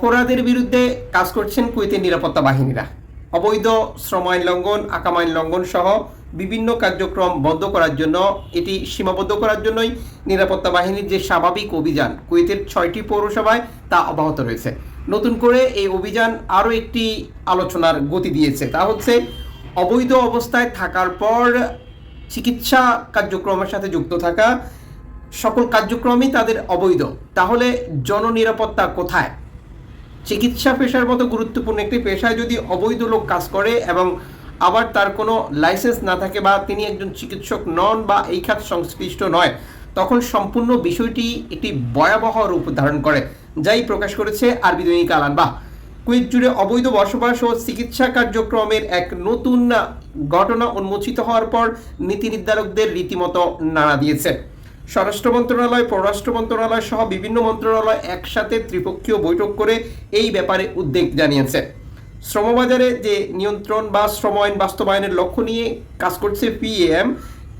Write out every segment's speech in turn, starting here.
অপরাধের বিরুদ্ধে কাজ করছেন কুয়েতের নিরাপত্তা বাহিনীরা। অবৈধ শ্রম আইন লঙ্ঘন আকাম আইন লঙ্ঘন সহ বিভিন্ন কার্যক্রম বন্ধ করার জন্য, এটি সীমাবদ্ধ করার জন্যই নিরাপত্তা বাহিনীর যে স্বাভাবিক অভিযান কুয়েতের ছয়টি পৌরসভায় তা অব্যাহত রয়েছে। নতুন করে এই অভিযান আরও একটি আলোচনার গতি দিয়েছে। তা হচ্ছে, অবৈধ অবস্থায় থাকার পর চিকিৎসা কার্যক্রমের সাথে যুক্ত থাকা সকল কার্যক্রমই তাদের অবৈধ। তাহলে জননিরাপত্তা কোথায়? চিকিৎসা পেশার মতো গুরুত্বপূর্ণ একটি পেশায় যদি অবৈধ লোক কাজ করে এবং আবার তার কোনো লাইসেন্স না থাকে বা তিনি একজন চিকিৎসক নন বা এই খাত সংশ্লিষ্ট নয়, তখন সম্পূর্ণ বিষয়টি একটি ভয়াবহ রূপ ধারণ করে, যাই প্রকাশ করেছে আরবি দৈনিক আলানবাহ কুয়েত জুড়ে অবৈধ বসবাস ও চিকিৎসা কার্যক্রমের এক নতুন ঘটনা উন্মোচিত হওয়ার পর নীতি নির্ধারকদের রীতিমতো নাড়া দিয়েছে। স্বরাষ্ট্র মন্ত্রণালয়, পররাষ্ট্র মন্ত্রণালয় সহ বিভিন্ন মন্ত্রণালয় একসাথে ত্রিপক্ষীয় বৈঠক করে এই ব্যাপারে উদ্বেগ জানিয়েছে। শ্রমবাজারে যে নিয়ন্ত্রণ বা শ্রম আইন বাস্তবায়নের লক্ষ্য নিয়ে কাজ করছে পিএম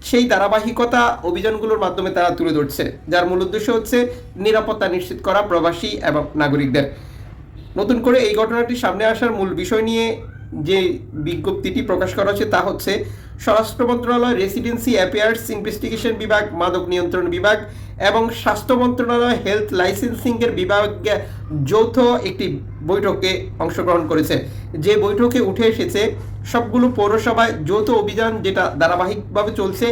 সেই ধারাবাহিকতা অভিযানগুলোর মাধ্যমে তারা তুলে ধরছে, যার মূল উদ্দেশ্য হচ্ছে নিরাপত্তা নিশ্চিত করা প্রবাসী এবং নাগরিকদের। নতুন করে এই ঘটনাটি সামনে আসার মূল বিষয় নিয়ে যে বিজ্ঞপ্তিটি প্রকাশ করা হচ্ছে তা হচ্ছে স্বরাষ্ট্র মন্ত্রণালয় রেসিডেন্সি অ্যাফেয়ার্স ইনভেস্টিগেশন বিভাগ, মাদক নিয়ন্ত্রণ বিভাগ এবং স্বাস্থ্য মন্ত্রণালয় হেলথ লাইসেন্সিংয়ের বিভাগ যৌথ একটি বৈঠকে অংশগ্রহণ করেছে। যে বৈঠকে উঠে এসেছে, সবগুলো পৌরসভায় যৌথ অভিযান যেটা ধারাবাহিকভাবে চলছে,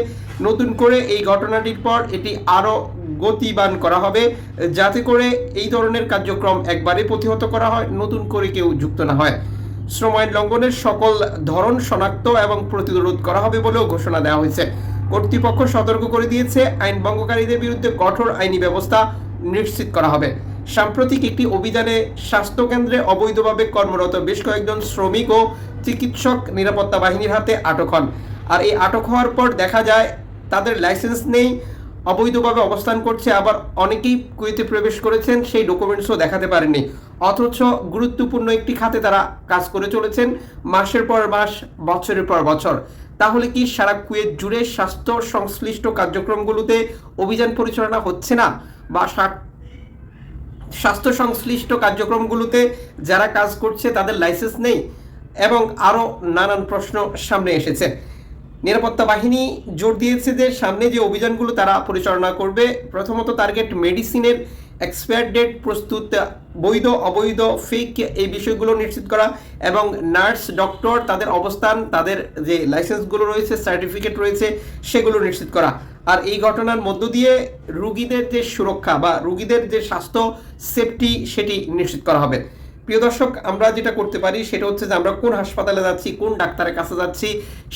নতুন করে এই ঘটনাটির পর এটি আরও গতিবান করা হবে, যাতে করে এই ধরনের কার্যক্রম একবারে প্রতিহত করা হয়, নতুন করে কেউ যুক্ত না হয়। শ্রম আইন লঙ্ঘনের সকল ধরন শনাক্ত এবং প্রতিরোধ করা হবে বলেও ঘোষণা দেওয়া হয়েছে। কর্তৃপক্ষ সতর্ক করে দিয়েছে, আইন ভঙ্গকারীদের বিরুদ্ধে কঠোর আইনি ব্যবস্থা নিশ্চিত করা হবে। সাম্প্রতিক একটি অভিযানে স্বাস্থ্যকেন্দ্রে অবৈধভাবে কর্মরত বেশ কয়েকজন শ্রমিক ও চিকিৎসক নিরাপত্তা বাহিনীর হাতে আটক হন। আর এই আটক হওয়ার পর দেখা যায়, তাদের লাইসেন্স নেই, অবৈধভাবে অবস্থান করছে, আবার অনেকেই কুয়েতে প্রবেশ করেছেন, সেই ডকুমেন্টসও দেখাতে পারেননি। অথচ গুরুত্বপূর্ণ একটি খাতে তারা কাজ করে চলেছেন মাসের পর মাস, বছরের পর বছর। তাহলে কি সারা কুয়েত জুড়ে স্বাস্থ্য সংশ্লিষ্ট কার্যক্রমগুলোতে অভিযান পরিচালনা হচ্ছে না? বা স্বাস্থ্য সংশ্লিষ্ট কার্যক্রমগুলোতে যারা কাজ করছে তাদের লাইসেন্স নেই? এবং আরও নানান প্রশ্ন সামনে এসেছে। নিরাপত্তা বাহিনী জোর দিয়েছে যে সামনে যে অভিযানগুলো তারা পরিচালনা করবে, প্রথমত টার্গেট মেডিসিনের এক্সপায়ার ডেট প্রস্তুত, বৈধ, অবৈধ ফেক এই বিষয়গুলো নিশ্চিত করা এবং নার্স, ডক্টর তাদের অবস্থান, তাদের যে লাইসেন্সগুলো রয়েছে, সার্টিফিকেট রয়েছে, সেগুলো নিশ্চিত করা। আর এই ঘটনার মধ্য দিয়ে রুগীদের যে সুরক্ষা বা রুগীদের যে স্বাস্থ্য, সেফটি, সেটি নিশ্চিত করা হবে। প্রিয় দর্শক, আমরা যেটা করতে পারি সেটা হচ্ছে যে আমরা কোন হাসপাতালে যাচ্ছি, কোন ডাক্তারের কাছে যাচ্ছি,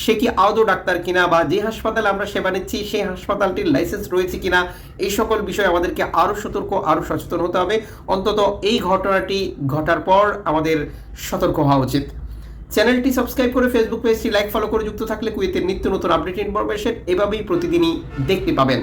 সে কি আদৌ ডাক্তার কিনা বা যে হাসপাতালে আমরা সেবা নিচ্ছি, সেই হাসপাতালটির লাইসেন্স রয়েছে কিনা, এই সকল বিষয়ে আমাদেরকে আরও সতর্ক, আরও সচেতন হতে হবে। অন্তত এই ঘটনাটি ঘটার পর আমাদের সতর্ক হওয়া উচিত। চ্যানেলটি সাবস্ক্রাইব করে ফেসবুক পেজটি লাইক ফলো করে যুক্ত থাকলে কুয়েতের নিত্য নতুন আপডেট ইনফরমেশন এভাবেই প্রতিদিনই দেখতে পাবেন।